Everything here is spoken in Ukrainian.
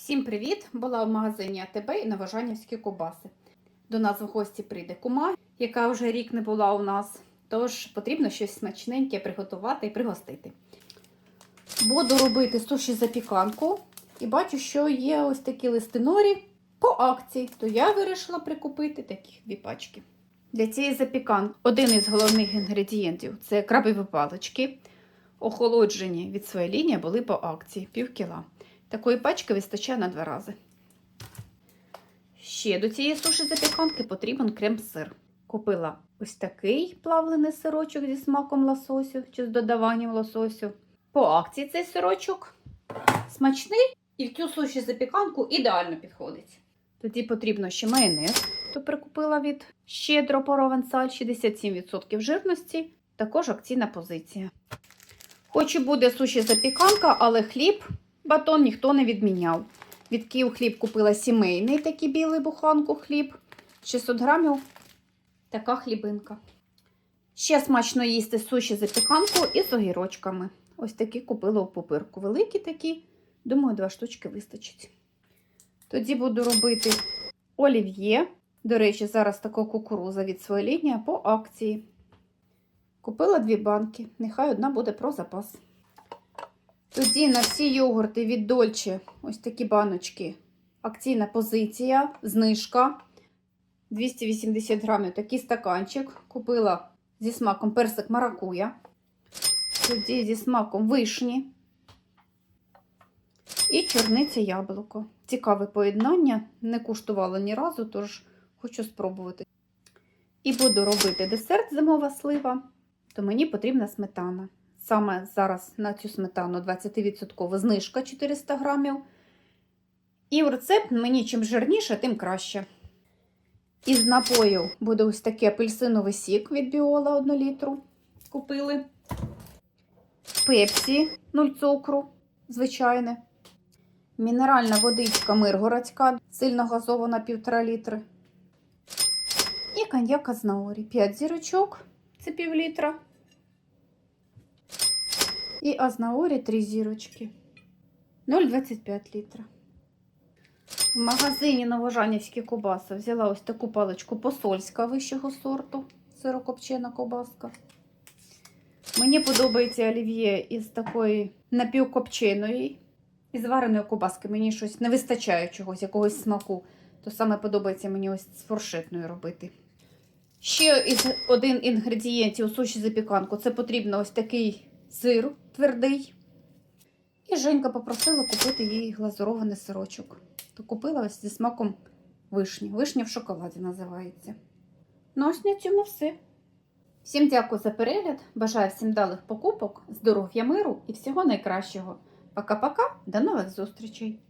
Всім привіт! Була в магазині АТБ і Новожанівські кубаси. До нас в гості прийде кума, яка вже рік не була у нас. Тож потрібно щось смачненьке приготувати і пригостити. Буду робити суші запіканку. І бачу, що є ось такі листи норі по акції. То я вирішила прикупити такі дві пачки. Для цієї запіканки один із головних інгредієнтів це крабові палички. Охолоджені від своєї лінії були по акції пів кіла. Такої пачки вистачає на два рази. Ще до цієї суші запіканки потрібен крем-сир. Купила ось такий плавлений сирочок зі смаком лососю чи з додаванням лососю. По акції цей сирочок смачний і в цю суші запіканку ідеально підходить. Тоді потрібно ще майонез, то прикупила від щедро провансаль 67% жирності, також акційна позиція. Хоч і буде суші запіканка, але хліб батон ніхто не відміняв. Від Київ хліб купила сімейний такий білий буханку хліб. 600 грамів така хлібинка. Ще смачно їсти суші запіканку із огірочками. Ось такі купила у пупирку. Великі такі, думаю, два штучки вистачить. Тоді буду робити олів'є. До речі, зараз така кукуруза від своєї лінії по акції. Купила дві банки, нехай одна буде про запас. Тоді на всі йогурти від Дольче, ось такі баночки. Акційна позиція, знижка 280 грамів. Такий стаканчик. Купила зі смаком персик маракуя. Тоді зі смаком вишні. І чорниця яблуко. Цікаве поєднання. Не куштувала ні разу, тож хочу спробувати. І буду робити десерт зимова слива, то мені потрібна сметана. Саме зараз на цю сметану 20% знижка 400 грамів. І в рецепт мені чим жирніше, тим краще. Із напою буде ось такий апельсиновий сік від біола 1 літру. Купили. Пепсі 0 цукру, звичайне. Мінеральна водичка миргородська, сильно газована 1,5 літри. І коньяк Азнаурі 5 зірочок, це пів літра. І Азнаурі 3 зірочки. 0,25 літра. В магазині Новожанівські кубаси взяла ось таку паличку посольська вищого сорту. Сирокопчена ковбаска. Мені подобається олів'є із такої напівкопченої, із вареної ковбаски. Мені щось не вистачає чогось, якогось смаку. То саме подобається мені ось з фуршетною робити. Ще один інгредієнтів у суші запіканку це потрібно ось такий сир твердий. І Женька попросила купити їй глазурований сирочок. То купила ось зі смаком вишні. Вишня в шоколаді називається. Ну, ось на цьому все. Всім дякую за перегляд. Бажаю всім далих покупок, здоров'я миру і всього найкращого. Пока-пока, до нових зустрічей!